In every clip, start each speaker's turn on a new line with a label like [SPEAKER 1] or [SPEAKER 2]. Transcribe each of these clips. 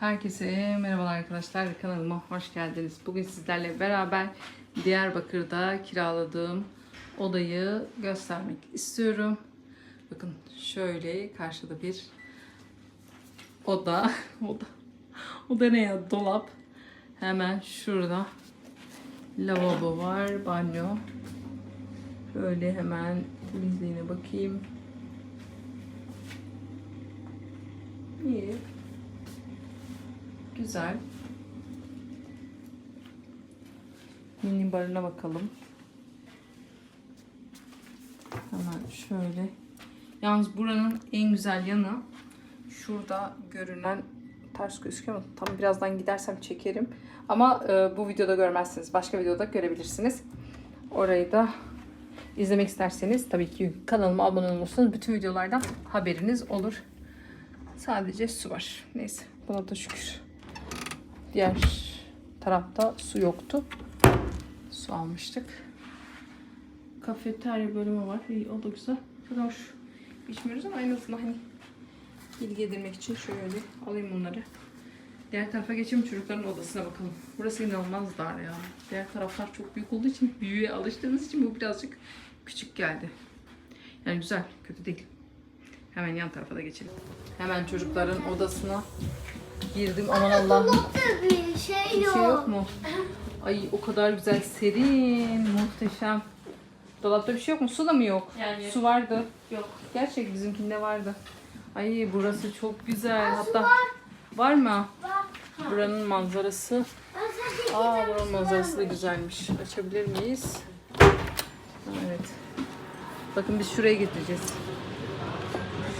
[SPEAKER 1] Herkese merhabalar arkadaşlar. Kanalıma hoş geldiniz. Bugün sizlerle beraber Diyarbakır'da kiraladığım odayı göstermek istiyorum. Bakın şöyle karşıda bir oda. Oda. Oda ne ya? Dolap. Hemen şurada lavabo var, banyo. Şöyle hemen temizliğine bakayım. İyi. Güzel. Mini barına bakalım. Hemen şöyle. Yalnız buranın en güzel yanı şurada görünen ters gözüküyor mu? Tam birazdan gidersem çekerim. Ama e, bu videoda görmezsiniz. Başka videoda görebilirsiniz. Orayı da izlemek isterseniz tabii ki kanalıma abone olursanız bütün videolardan haberiniz olur. Sadece su var. Neyse buna da şükür. Diğer tarafta su yoktu. Su almıştık. Kafeterya bölümü var. İyi, o da güzel. Çok hoş. İçmiyoruz ama en azından hani bilgi edinmek için şöyle alayım bunları. Diğer tarafa geçelim çocukların odasına bakalım. Burası inanılmaz dar ya. Diğer taraflar çok büyük olduğu için büyüye alıştığımız için bu birazcık küçük geldi. Yani güzel, kötü değil. Hemen yan tarafa da geçelim. Hemen çocukların odasına girdim. Aman Allah'ım.
[SPEAKER 2] Dolapta bir şey
[SPEAKER 1] Bir şey yok
[SPEAKER 2] yok.
[SPEAKER 1] mu? Ay o kadar güzel serin, muhteşem. Dolapta bir şey yok mu? Su da mı yok?
[SPEAKER 3] Yani-
[SPEAKER 1] Su vardı.
[SPEAKER 3] Yok.
[SPEAKER 1] Gerçek bizimkinde vardı. Ay burası çok güzel. Hatta var mı? Buranın manzarası.
[SPEAKER 2] Ben sadece
[SPEAKER 1] Aa buranın manzarası da güzelmiş. Açabilir miyiz? Evet. Bakın biz şuraya getireceğiz.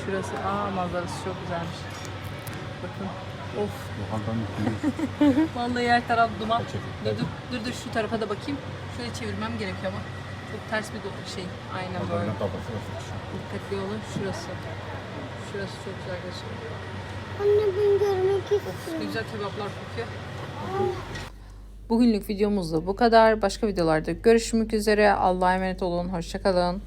[SPEAKER 1] Şurası. Aa manzarası çok güzelmiş. Bakın. Of. Vallahi her taraf duman. Dur, dur, dur, dur şu tarafa da bakayım. Şöyle çevirmem gerekiyor ama. Çok ters bir şey. Aynen böyle. Dikkatli olun. Şurası. Şurası çok güzel gözüküyor.
[SPEAKER 2] Anne ben görmek istiyorum.
[SPEAKER 1] güzel kebaplar kokuyor. Bugünlük videomuz da bu kadar. Başka videolarda görüşmek üzere. Allah'a emanet olun. Hoşçakalın.